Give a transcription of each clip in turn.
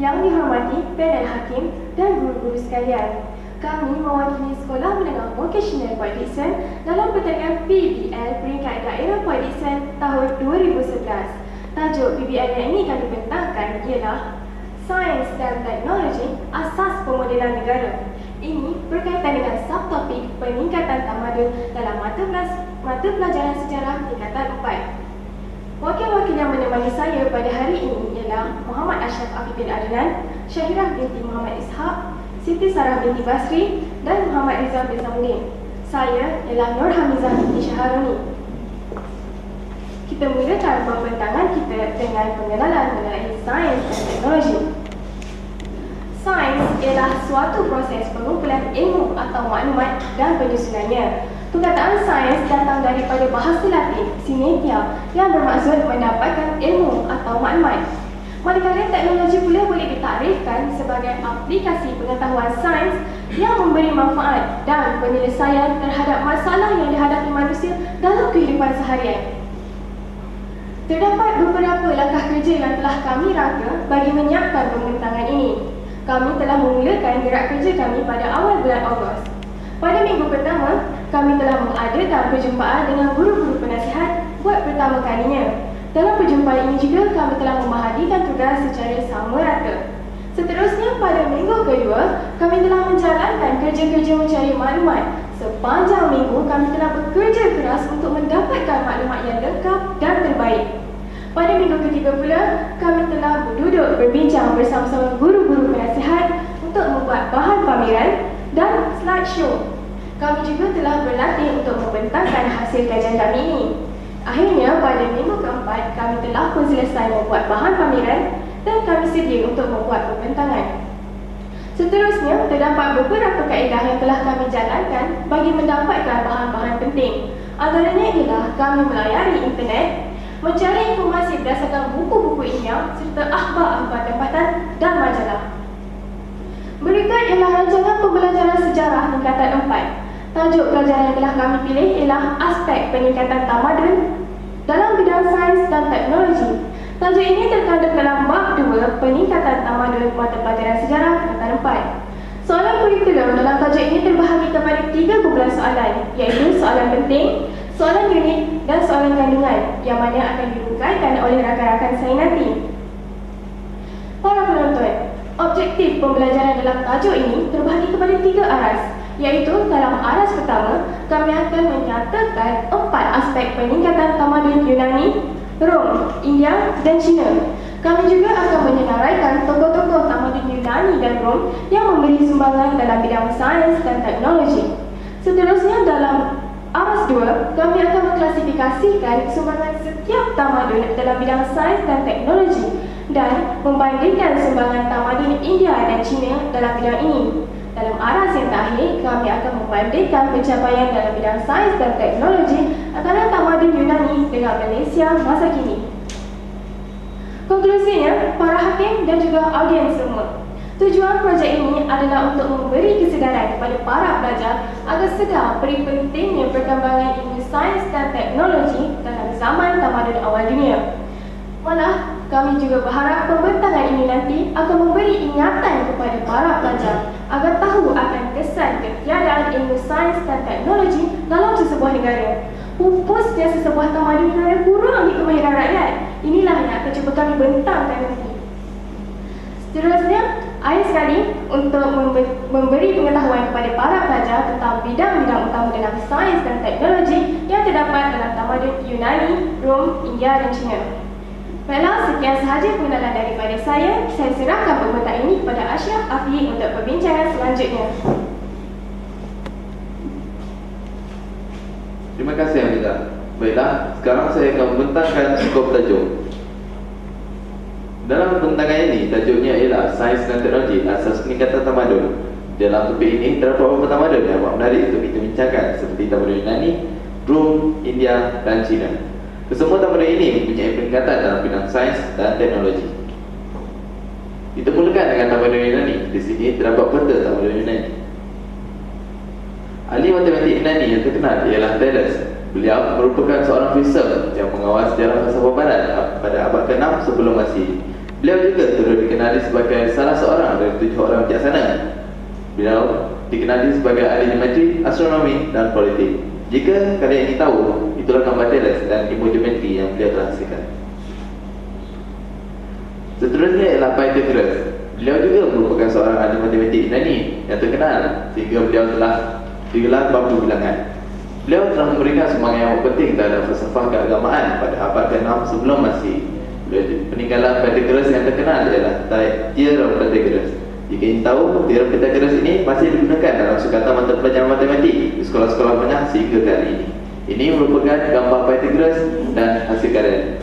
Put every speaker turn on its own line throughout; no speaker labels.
Yang dihormati panel hakim dan guru-guru sekalian. Kami mewakili Sekolah Menengah Vocational Port Dickson dalam pertandingan PBL peringkat daerah Port Dickson tahun 2011. Tajuk PBL yang ini kami bentangkan ialah Sains dan Teknologi Asas Pemodelan Negara. Ini berkaitan dengan subtopik peningkatan tamadun dalam mata, mata pelajaran sejarah tingkatan 4. Wakil-wakil yang menemani saya pada hari ini Muhammad Ashraf Afifin Adnan, Syahirah binti Muhammad Ishaq, Siti Sarah binti Basri dan Muhammad Rizal bin Samuddin. Saya ialah Nur Hamizah binti Syaharuni. Kita mulakan pembentangan kita dengan pengenalan mengenai sains dan teknologi. Sains ialah suatu proses pengumpulan ilmu atau maklumat dan penyusunannya. Perkataan sains datang daripada bahasa Latin, sinetia, yang bermaksud mendapatkan ilmu atau maklumat. Manakala teknologi pula boleh ditarifkan sebagai aplikasi pengetahuan sains yang memberi manfaat dan penyelesaian terhadap masalah yang dihadapi manusia dalam kehidupan seharian. Terdapat beberapa langkah kerja yang telah kami rangka bagi menyiapkan pembentangan ini. Kami telah memulakan gerak kerja kami pada awal bulan Ogos. Pada minggu pertama, kami telah mengadakan perjumpaan dengan guru-guru penasihat buat pertama kalinya. Dalam perjumpaan ini juga kami telah memahadikan tugas secara sama rata. Seterusnya pada minggu kedua, kami telah menjalankan kerja-kerja mencari maklumat. Sepanjang minggu kami telah bekerja keras untuk mendapatkan maklumat yang lengkap dan terbaik. Pada minggu ketiga pula, kami telah berduduk berbincang bersama-sama guru-guru penasihat untuk membuat bahan pameran dan slideshow. Kami juga telah berlatih untuk membentangkan hasil kajian kami ini. Akhirnya, pada minggu keempat, kami telah pun selesai membuat bahan pameran dan kami sedia untuk membuat pembentangan. Seterusnya, terdapat beberapa kaedah yang telah kami jalankan bagi mendapatkan bahan-bahan penting. Antaranya ialah kami melayari internet, mencari informasi berdasarkan buku-buku ilmiah serta akhbar-akhbar tempatan dan majalah. Berikut ialah rancangan pembelajaran sejarah tingkatan 4. Tajuk pelajaran yang telah kami pilih ialah aspek peningkatan tamadun dalam bidang sains dan teknologi. Tajuk ini terkandung dalam bab 2 peningkatan tamadun mata pelajaran sejarah tingkatan 4. Soalan kurikulum dalam tajuk ini terbahagi kepada tiga kumpulan soalan iaitu soalan penting, soalan unik dan soalan kandungan yang mana akan dirungkaikan oleh rakan-rakan saya nanti. Para penonton, objektif pembelajaran dalam tajuk ini terbahagi kepada tiga aras iaitu dalam aras pertama, kami akan menyatakan empat aspek peningkatan tamadun Yunani, Rom, India dan China. Kami juga akan menyenaraikan tokoh-tokoh tamadun Yunani dan Rom yang memberi sumbangan dalam bidang sains dan teknologi. Seterusnya dalam aras dua, kami akan mengklasifikasikan sumbangan setiap tamadun dalam bidang sains dan teknologi dan membandingkan sumbangan tamadun India dan China dalam bidang ini. Dalam aras yang terakhir, kami akan membandingkan pencapaian dalam bidang sains dan teknologi antara tamadun Yunani dengan Malaysia masa kini. Konklusinya, para hakim dan juga audiens semua, tujuan projek ini adalah untuk memberi kesedaran kepada para pelajar agar sedar peri pentingnya perkembangan ilmu sains dan teknologi dalam zaman tamadun awal dunia. Malah, kami juga berharap pembentangan ini nanti akan memberi ingatan kepada para pelajar agar tahu akan kesan ketiadaan ilmu sains dan teknologi dalam sesebuah negara. Pupusnya sesebuah tamadun kerana kurang di kemahiran rakyat. Inilah yang akan cuba kami bentangkan nanti. Seterusnya, akhir sekali untuk membe- memberi pengetahuan kepada para pelajar tentang bidang-bidang utama dalam sains dan teknologi yang terdapat dalam tamadun Yunani, Rom, India dan China. Baiklah, sekian sahaja pengenalan daripada saya. Saya serahkan pembentak ini kepada Ashraf Afi untuk perbincangan selanjutnya.
Terima kasih Hamida. Baiklah, sekarang saya akan membentangkan skop tajuk. Dalam bentangan ini, tajuknya ialah Sains dan Teknologi Asas Peningkatan Tamadun. Dalam topik ini, terdapat beberapa tamadun yang amat menarik untuk kita bincangkan seperti tamadun Yunani, Rom, India dan China. Kesemua tamadun ini mempunyai peningkatan dalam bidang sains dan teknologi. Kita mulakan dengan tamadun Yunani. Di sini terdapat peta tamadun Yunani. Ahli matematik Yunani yang terkenal ialah Thales. Beliau merupakan seorang filsuf yang mengawal sejarah filsafat barat pada abad ke-6 sebelum Masihi. Beliau juga turut dikenali sebagai salah seorang dari tujuh orang bijaksana. Beliau dikenali sebagai ahli geometri, astronomi dan politik. Jika kalian ingin tahu, itulah gambar Thales dan geometri yang beliau telah hasilkan. Seterusnya ialah Pythagoras. Beliau juga merupakan seorang ahli matematik Yunani yang terkenal sehingga beliau telah digelar bapa bilangan. Beliau telah memberikan semangat yang penting terhadap falsafah keagamaan pada abad ke-6 sebelum Masihi. Peninggalan Pythagoras yang terkenal ialah Theorem Pythagoras. Jika ingin tahu, Theorem Pythagoras ini masih digunakan dalam sukatan mata pelajaran matematik di sekolah-sekolah menengah sehingga kali ini. Ini merupakan gambar Pythagoras dan hasil karya.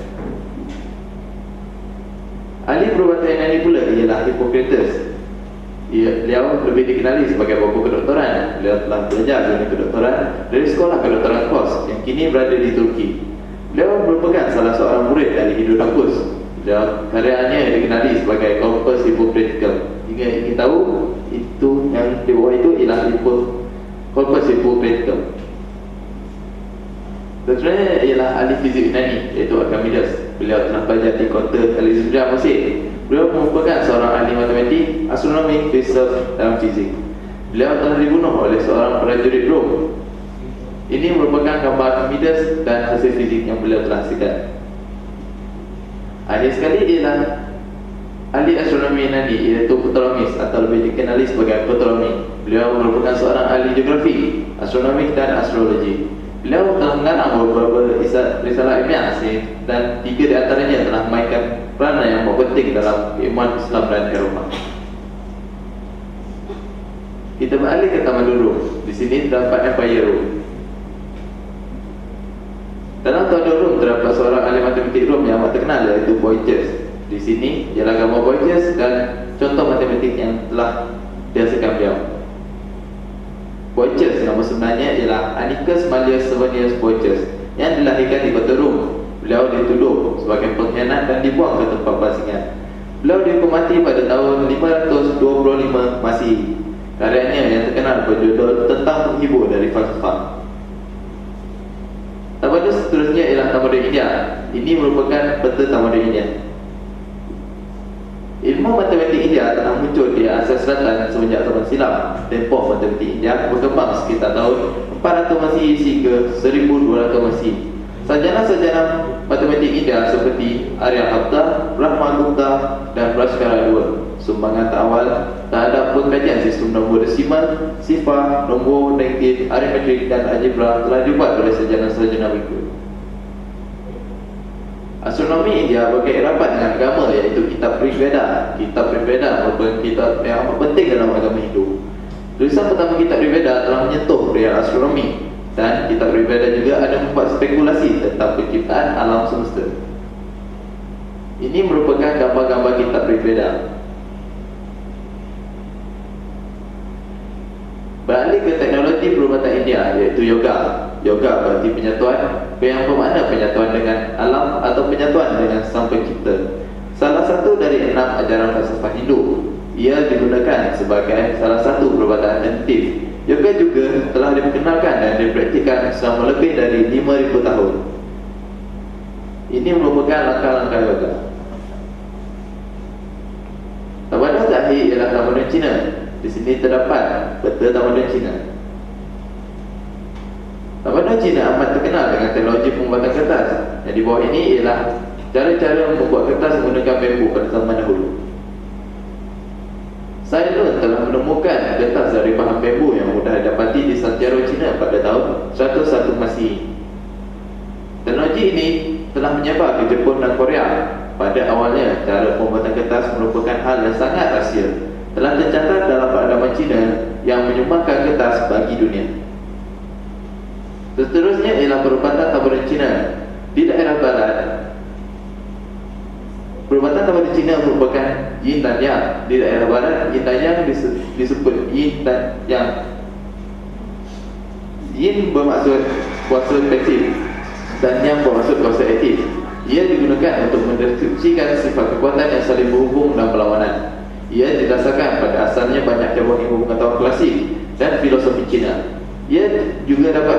Ahli perubatan Yunani pula ialah Hippocrates ia, beliau lebih dikenali sebagai bapa kedoktoran. Beliau telah belajar dunia kedoktoran dari sekolah kedoktoran Kos yang kini berada di Turki. Beliau merupakan salah seorang murid dari Hidrodacus. Beliau karyanya dikenali sebagai Corpus Hippocraticum. Jika ingin tahu, itu yang di bawah itu ialah Corpus Hippocraticum. Sebenarnya ialah ahli fizik Yunani iaitu Archimedes. Beliau telah belajar di kota Alexandria Mesir Beliau merupakan seorang ahli matematik, astronomi, filsuf dan fizik. Beliau telah dibunuh oleh seorang prajurit Rom. Ini merupakan gambar Archimedes dan hasil fizik yang beliau telah hasilkan. Akhir sekali ialah ahli astronomi Yunani iaitu Ptolemy atau lebih dikenali sebagai Ptolemy. Beliau merupakan seorang ahli geografi, astronomi dan astrologi. Beliau telah mengarang beberapa risalah ilmiah dan tiga di antaranya telah memainkan peranan yang penting dalam iman Islam dan Eropah. Kita beralih ke Taman Durung. Di sini terdapat Empire Room. Dalam Durung terdapat seorang ahli matematik Rom yang amat terkenal iaitu Boyces. Di sini ialah gambar Boyces dan contoh matematik yang telah dihasilkan beliau. Boyces nama sebenarnya ialah Anicus Malleus Sevenius Boyces yang dilahirkan di Kota Rom Beliau dituduh sebagai pengkhianat dan dibuang ke tempat basingan. Beliau dihukum mati pada tahun 525 Masihi. Karyanya yang terkenal berjudul Tentang Penghibur dari Falsafah. Tamadun seterusnya ialah Tamadun India. Ini merupakan peta Tamadun India. Ilmu matematik India telah muncul di Asia Selatan semenjak tahun silam. Tempoh matematik India berkembang sekitar tahun 400 Masihi hingga 1200 Masihi. Sarjana-sarjana matematik India seperti Arya Apta, Rahma Gupta dan Praskara II sumbangan awal terhadap pengkajian sistem nombor desimal, sifar, nombor negatif, aritmetik dan algebra telah dibuat oleh sarjana-sarjana berikut. Astronomi India berkait rapat dengan agama iaitu kitab Rigveda. Kitab Rigveda merupakan kitab yang amat penting dalam agama Hindu. Tulisan pertama kitab Rigveda telah menyentuh real astronomi dan kitab Ribada juga ada membuat spekulasi tentang penciptaan alam semesta. Ini merupakan gambar-gambar kitab Ribada. Beralih ke teknologi India iaitu yoga. Yoga berarti penyatuan yang bermakna penyatuan dengan alam atau penyatuan dengan sang pencipta. Salah satu dari enam ajaran falsafah Hindu. Ia digunakan sebagai salah satu perubatan antif Yoga juga telah diperkenalkan dan dipraktikkan selama lebih dari 5,000 tahun. Ini merupakan langkah-langkah yoga. Tamadun terakhir ialah tamadun Cina. Di sini terdapat peta tamadun Cina. Tamadun Cina amat terkenal dengan teknologi pembuatan kertas. Yang di bawah ini ialah cara-cara membuat kertas menggunakan bambu pada zaman dahulu. Saya pun telah menemukan kertas dari bahan bambu yang mudah didapati di Santiago, China pada tahun 101 Masihi. Teknologi ini telah menyebar ke Jepun dan Korea. Pada awalnya, cara pembuatan kertas merupakan hal yang sangat rahsia. Telah tercatat dalam peradaban China yang menyumbangkan kertas bagi dunia. Seterusnya ialah perubatan taburan China. Di daerah barat, Perubatan taman di China merupakan yin dan yang. Di daerah barat, yin dan yang disebut yin dan yang. Yin bermaksud kuasa pasif Dan yang bermaksud kuasa aktif. Ia digunakan untuk mendeskripsikan sifat kekuatan yang saling berhubung dan perlawanan Ia didasarkan pada asalnya banyak cabang ilmu pengetahuan klasik dan filosofi China. Ia juga dapat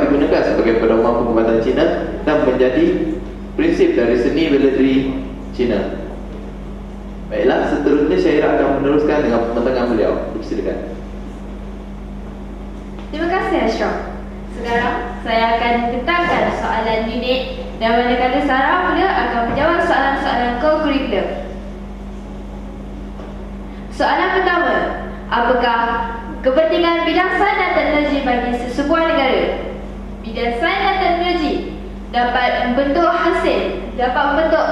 sebagai pedoman pengobatan Cina dan menjadi prinsip dari seni bela diri Cina. Baiklah, seterusnya Syairah akan meneruskan dengan pembentangan beliau. Silakan.
Terima kasih Ashraf. Sekarang saya akan tentangkan soalan unit dan manakala Sarah pula akan menjawab soalan-soalan co-curriculum. Soalan pertama, apakah kepentingan bidang sains dan teknologi bagi sesebuah negara? Bidang sains dan teknologi dapat membentuk hasil, dapat membentuk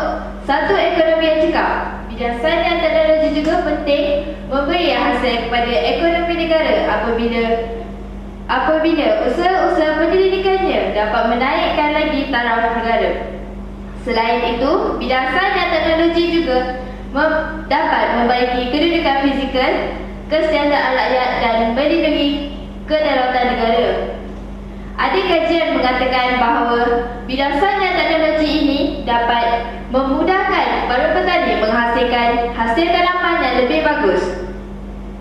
satu ekonomi yang cekap. Bidang sains dan teknologi juga penting memberi hasil kepada ekonomi negara apabila apabila usaha-usaha penyelidikannya dapat menaikkan lagi taraf negara. Selain itu, bidang sains dan teknologi juga mem dapat membaiki kedudukan fizikal, kesejahteraan rakyat dan melindungi kedaulatan negara. Ada kajian mengatakan bahawa dan teknologi ini dapat memudahkan para petani menghasilkan hasil tanaman yang lebih bagus.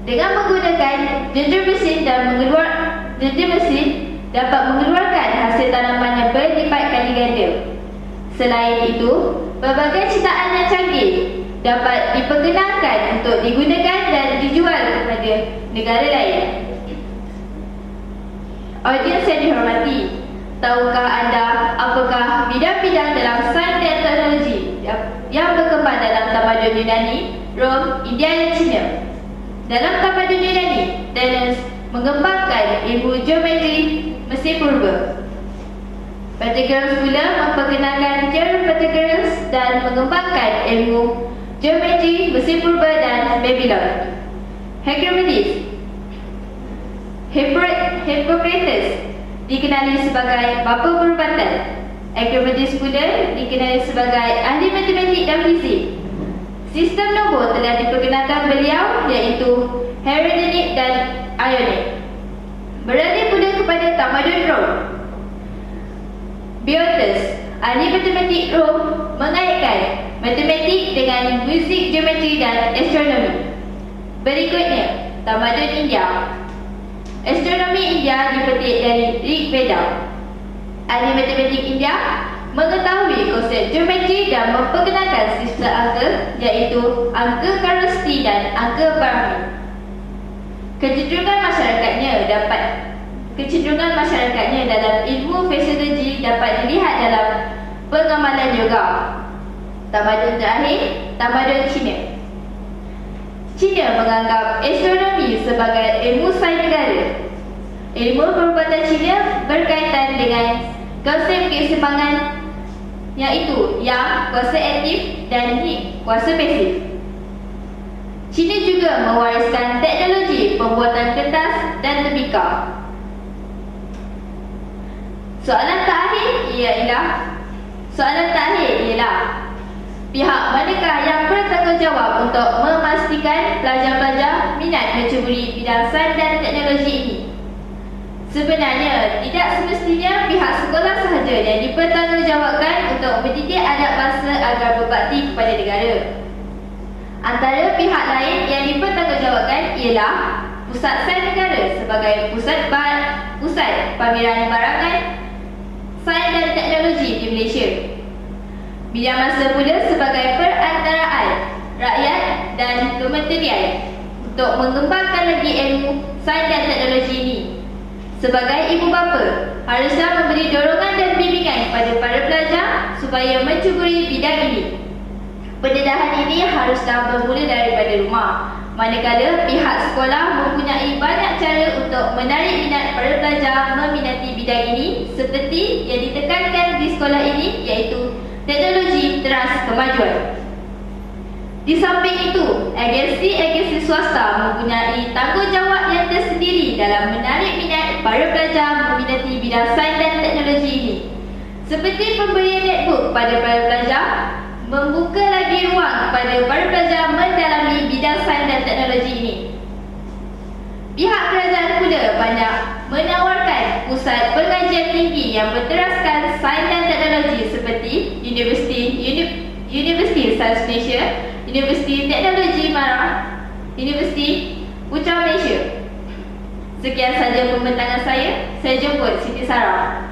Dengan menggunakan jejur mesin dan mengeluarkan Jejak mesin dapat mengeluarkan hasil tanaman yang berlipat kali ganda. Selain itu, berbagai ciptaan yang canggih dapat diperkenalkan untuk digunakan dan dijual kepada negara lain. Audiens yang dihormati, tahukah anda apakah bidang-bidang dalam sains dan teknologi yang berkembang dalam tamadun Yunani, Rom, India dan China? Dalam tamadun Yunani, Dennis mengembangkan ilmu geometri Mesir Purba. Pythagoras pula memperkenalkan teori Pythagoras dan mengembangkan ilmu geometri Mesir Purba dan Babylon. Archimedes Hippocrates dikenali sebagai bapa perubatan. Archimedes pula dikenali sebagai ahli matematik dan fizik. Sistem nombor telah diperkenalkan beliau iaitu Hereditary dan Ionic. Berada pula kepada tamadun Rom. Biotus, ahli matematik Rom mengaitkan matematik dengan muzik, geometri dan astronomi. Berikutnya, tamadun India. Astronomi India dipetik dari Rig Veda. Ahli matematik India mengetahui konsep geometri dan memperkenalkan sistem angka iaitu angka Kharosthi dan angka Brahmi. Kecenderungan masyarakatnya dapat kecenderungan masyarakatnya dalam ilmu fisiologi dapat dilihat dalam pengamalan juga. Tamadun terakhir, tamadun Cina. Cina menganggap astronomi sebagai ilmu sains negara. Ilmu perubatan Cina berkaitan dengan konsep keseimbangan iaitu yang kuasa aktif dan ni kuasa pasif. China juga mewariskan teknologi pembuatan kertas dan tembikar. Soalan terakhir ialah Soalan terakhir ialah Pihak manakah yang bertanggungjawab untuk memastikan pelajar-pelajar minat mencuburi bidang sains dan teknologi ini? Sebenarnya, tidak semestinya pihak sekolah sahaja yang dipertanggungjawabkan untuk mendidik anak bangsa agar berbakti kepada negara. Antara pihak lain yang dipertanggungjawabkan ialah Pusat Sains Negara sebagai pusat bar, pusat pameran barangan sains dan teknologi di Malaysia. Bidang masa pula sebagai perantaraan rakyat dan kementerian untuk mengembangkan lagi ilmu sains dan teknologi ini Sebagai ibu bapa, haruslah memberi dorongan dan bimbingan kepada para pelajar supaya mencuburi bidang ini. Pendedahan ini haruslah bermula daripada rumah. Manakala pihak sekolah mempunyai banyak cara untuk menarik minat para pelajar meminati bidang ini seperti yang ditekankan di sekolah ini iaitu teknologi teras kemajuan. Di samping itu, agensi-agensi swasta mempunyai tanggungjawab yang tersendiri dalam menarik minat para pelajar meminati bidang sains dan teknologi ini. Seperti pemberian netbook kepada para pelajar, membuka lagi ruang kepada para pelajar mendalami bidang sains dan teknologi ini. Pihak kerajaan pula banyak menawarkan pusat pengajian tinggi yang berteraskan sains dan teknologi seperti Universiti Universiti Sains Malaysia Universiti Teknologi Marah, Universiti Putra Malaysia. Sekian saja pembentangan saya. Saya jemput Siti Sarah.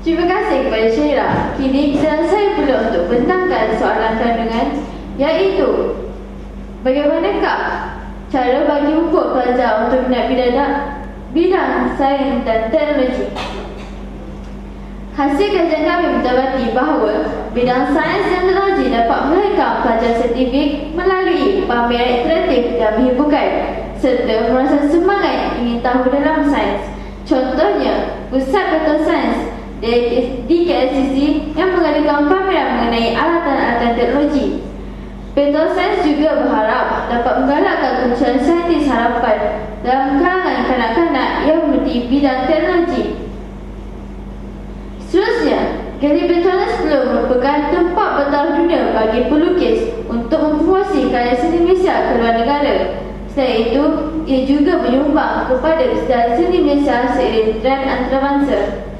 Terima kasih kepada Syaira. Kini giliran saya pula untuk bentangkan soalan kandungan iaitu Bagaimanakah cara bagi ukur pelajar untuk minat bidang, bidang sains dan teknologi? Hasil kajian kami mendapati bahawa bidang sains dan teknologi dapat melahirkan pelajar saintifik melalui pameran interaktif dan menghiburkan serta merasa semangat ingin tahu dalam sains. Contohnya, Pusat Betul Sains di KLCC yang mengadakan pameran mengenai alatan-alatan teknologi. Betul Sains juga berharap dapat menggalakkan kemunculan saintis harapan dalam kalangan kanak-kanak yang mengerti bidang teknologi. Seterusnya, Gary Petronas belum merupakan tempat bertaruh dunia bagi pelukis untuk mempromosi karya seni Malaysia ke luar negara. Selain itu, ia juga menyumbang kepada sejarah seni Malaysia seiring tren antarabangsa.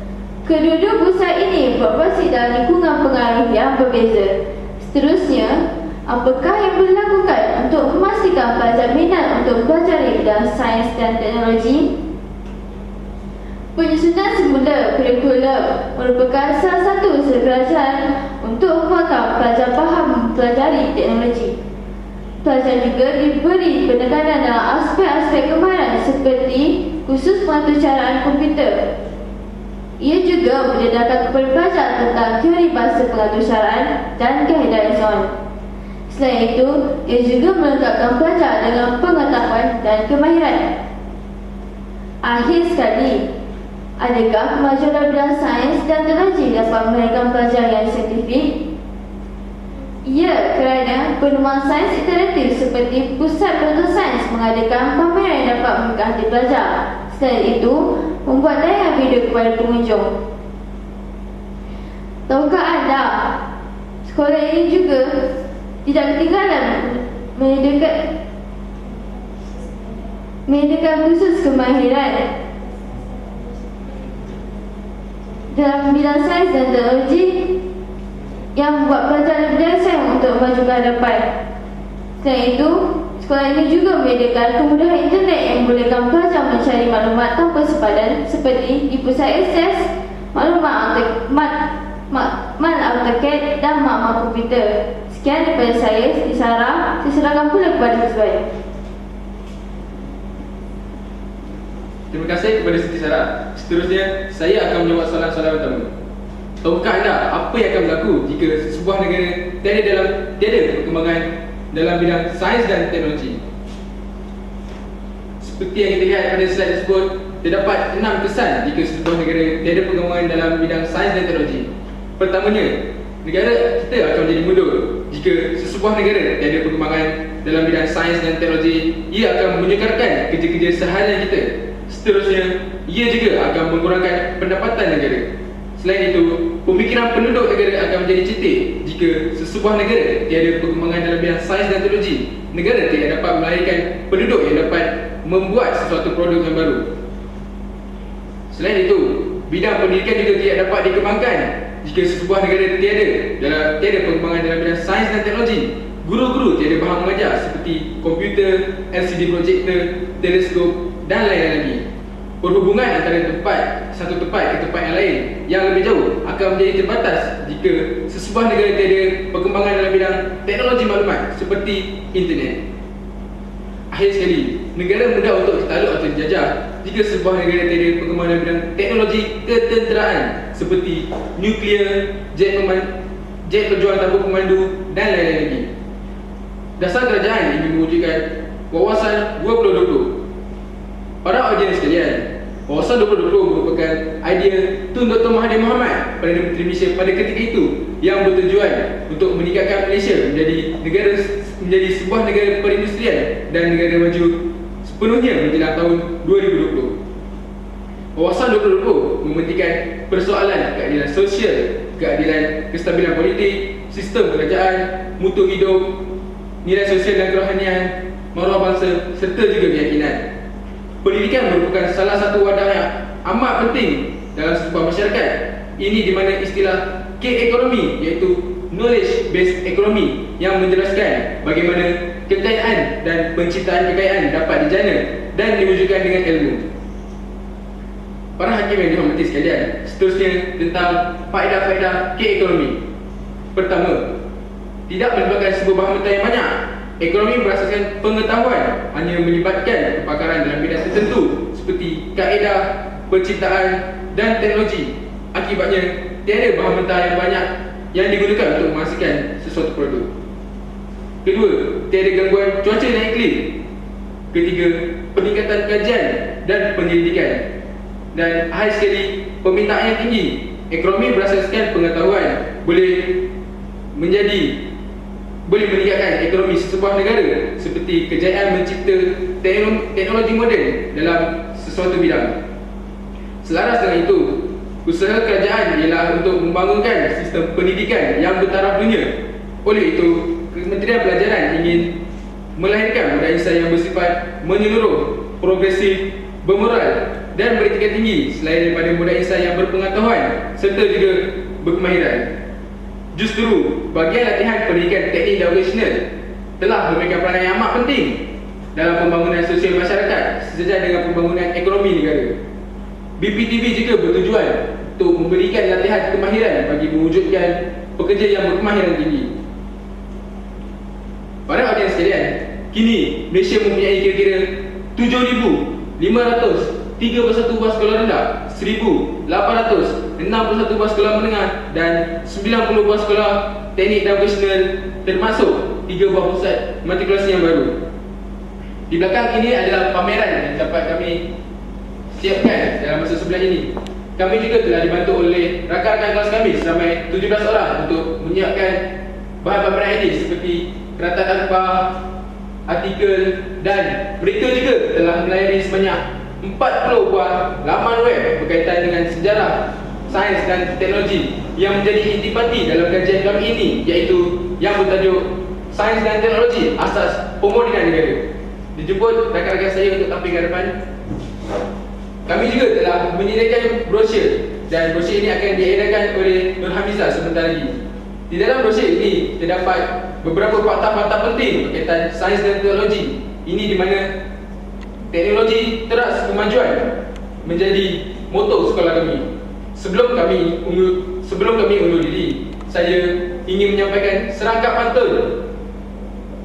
Kedua-dua pusat ini beroperasi dalam lingkungan pengaruh yang berbeza. Seterusnya, apakah yang boleh dilakukan untuk memastikan pelajar minat untuk mempelajari bidang sains dan teknologi? Penyusunan semula kurikulum merupakan salah satu usaha kerajaan untuk membuatkan pelajar faham mempelajari teknologi. Pelajar juga diberi penekanan dalam aspek-aspek kemahiran seperti khusus pengaturcaraan komputer. Ia juga mendedarkan kepada pelajar tentang teori bahasa pengaturcaraan dan kaedah liaison. Selain itu, ia juga melengkapkan pelajar dengan pengetahuan dan kemahiran. Akhir sekali, adakah kemajuan dalam bidang sains dan teknologi dapat melahirkan pelajar yang saintifik? Ya, kerana penemuan sains interaktif seperti Pusat Penonton Sains mengadakan pameran yang dapat membuka hati pelajar. Selain itu, membuat tayangan video kepada pengunjung. Tahukah anda, sekolah ini juga tidak ketinggalan menyediakan menyediakan khusus kemahiran dalam bidang sains dan teknologi yang membuat pelajar lebih dewasa untuk maju ke hadapan. Selain itu, sekolah ini juga menyediakan kemudahan internet yang membolehkan pelajar mencari maklumat tanpa sepadan seperti di pusat akses, maklumat mat, mat, mat AutoCAD dan maklumat komputer. Sekian daripada saya, Siti Sarah. Saya serahkan pula kepada Hizbai.
Terima kasih kepada Siti Sarah. Seterusnya, saya akan menjawab soalan-soalan pertama. Tahukah anda apa yang akan berlaku jika sebuah negara tiada dalam tiada perkembangan dalam bidang sains dan teknologi? Seperti yang kita lihat pada slide tersebut, terdapat enam kesan jika sebuah negara tiada perkembangan dalam bidang sains dan teknologi. Pertamanya, negara kita akan menjadi mundur jika sesebuah negara tiada perkembangan dalam bidang sains dan teknologi. Ia akan menyekarkan kerja-kerja seharian kita. Seterusnya, ia juga akan mengurangkan pendapatan negara. Selain itu, pemikiran penduduk negara akan menjadi cetek jika sesebuah negara tiada perkembangan dalam bidang sains dan teknologi. Negara tidak dapat melahirkan penduduk yang dapat membuat sesuatu produk yang baru. Selain itu, bidang pendidikan juga tidak dapat dikembangkan jika sesebuah negara tiada dalam tiada perkembangan dalam bidang sains dan teknologi. Guru-guru tiada bahan mengajar seperti komputer, LCD projector, teleskop dan lain-lain lagi. Perhubungan antara tempat satu tempat ke tempat yang lain yang lebih jauh akan menjadi terbatas jika sesebuah negara tiada perkembangan dalam bidang teknologi maklumat seperti internet. Akhir sekali, negara mudah untuk ditakluk atau dijajah jika sebuah negara tiada perkembangan bidang teknologi ketenteraan seperti nuklear, jet, peman, jet perjuangan tanpa pemandu dan lain-lain lagi. Dasar kerajaan ingin mewujudkan wawasan 2020 Para audiens sekalian, Wawasan 2020 merupakan idea Tun Dr. Mahathir Mohamad Perdana Menteri Malaysia pada ketika itu yang bertujuan untuk meningkatkan Malaysia menjadi negara menjadi sebuah negara perindustrian dan negara maju sepenuhnya menjelang tahun 2020. Wawasan 2020 mementingkan persoalan keadilan sosial, keadilan kestabilan politik, sistem kerajaan, mutu hidup, nilai sosial dan kerohanian, maruah bangsa serta juga keyakinan. Pendidikan merupakan salah satu wadah yang amat penting dalam sebuah masyarakat. Ini di mana istilah K ekonomi iaitu knowledge based economy yang menjelaskan bagaimana kekayaan dan penciptaan kekayaan dapat dijana dan diwujudkan dengan ilmu. Para hakim yang dihormati sekalian, seterusnya tentang faedah-faedah ke-ekonomi. Pertama, tidak melibatkan sebuah bahan mentah yang banyak. Ekonomi berasaskan pengetahuan hanya melibatkan kepakaran dalam bidang tertentu seperti kaedah, penciptaan dan teknologi. Akibatnya, tiada bahan mentah yang banyak yang digunakan untuk menghasilkan sesuatu produk. Kedua, tiada gangguan cuaca dan iklim. Ketiga, peningkatan kajian dan penyelidikan. Dan akhir sekali, permintaan yang tinggi. Ekonomi berasaskan pengetahuan boleh menjadi boleh meningkatkan ekonomi sesebuah negara seperti kejayaan mencipta tekno- teknologi moden dalam sesuatu bidang. Selaras dengan itu, usaha kerajaan ialah untuk membangunkan sistem pendidikan yang bertaraf dunia. Oleh itu, Kementerian Pelajaran ingin melahirkan budaya insan yang bersifat menyeluruh, progresif, bermoral dan bertingkat tinggi selain daripada budaya insan yang berpengetahuan serta juga berkemahiran. Justru, bagian latihan pendidikan teknik dan vocational telah memberikan peranan yang amat penting dalam pembangunan sosial masyarakat sejajar dengan pembangunan ekonomi negara. BPTV juga bertujuan untuk memberikan latihan kemahiran bagi mewujudkan pekerja yang berkemahiran tinggi. Para audiens sekalian, kini Malaysia mempunyai kira-kira 7,531 buah sekolah rendah, 1,861 buah sekolah menengah dan 90 buah sekolah teknik dan vocational termasuk 3 buah pusat matrikulasi yang baru. Di belakang ini adalah pameran yang dapat kami siapkan dalam masa sebelah ini. Kami juga telah dibantu oleh rakan-rakan kelas kami seramai 17 orang untuk menyiapkan bahan pameran ini seperti keratan akhbar, artikel dan mereka juga telah melayani sebanyak 40 buah laman web berkaitan dengan sejarah, sains dan teknologi yang menjadi intipati dalam kajian kami ini iaitu yang bertajuk Sains dan Teknologi Asas Pemodenan Negara. Dijemput rakan-rakan saya untuk tampil ke depan. Kami juga telah menyediakan brosur dan brosur ini akan diedarkan oleh Nur Hamizah sebentar lagi. Di dalam brosur ini terdapat beberapa fakta-fakta penting berkaitan sains dan teknologi. Ini di mana teknologi teras kemajuan menjadi moto sekolah kami. Sebelum kami undur, sebelum kami undur diri, saya ingin menyampaikan serangkap pantun.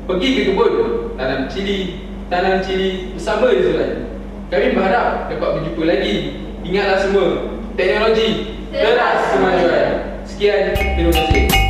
Pergi ke kebun, tanam cili, tanam cili bersama di Zulai. Kami berharap dapat berjumpa lagi. Ingatlah semua, teknologi teras kemajuan. Sekian, terima kasih.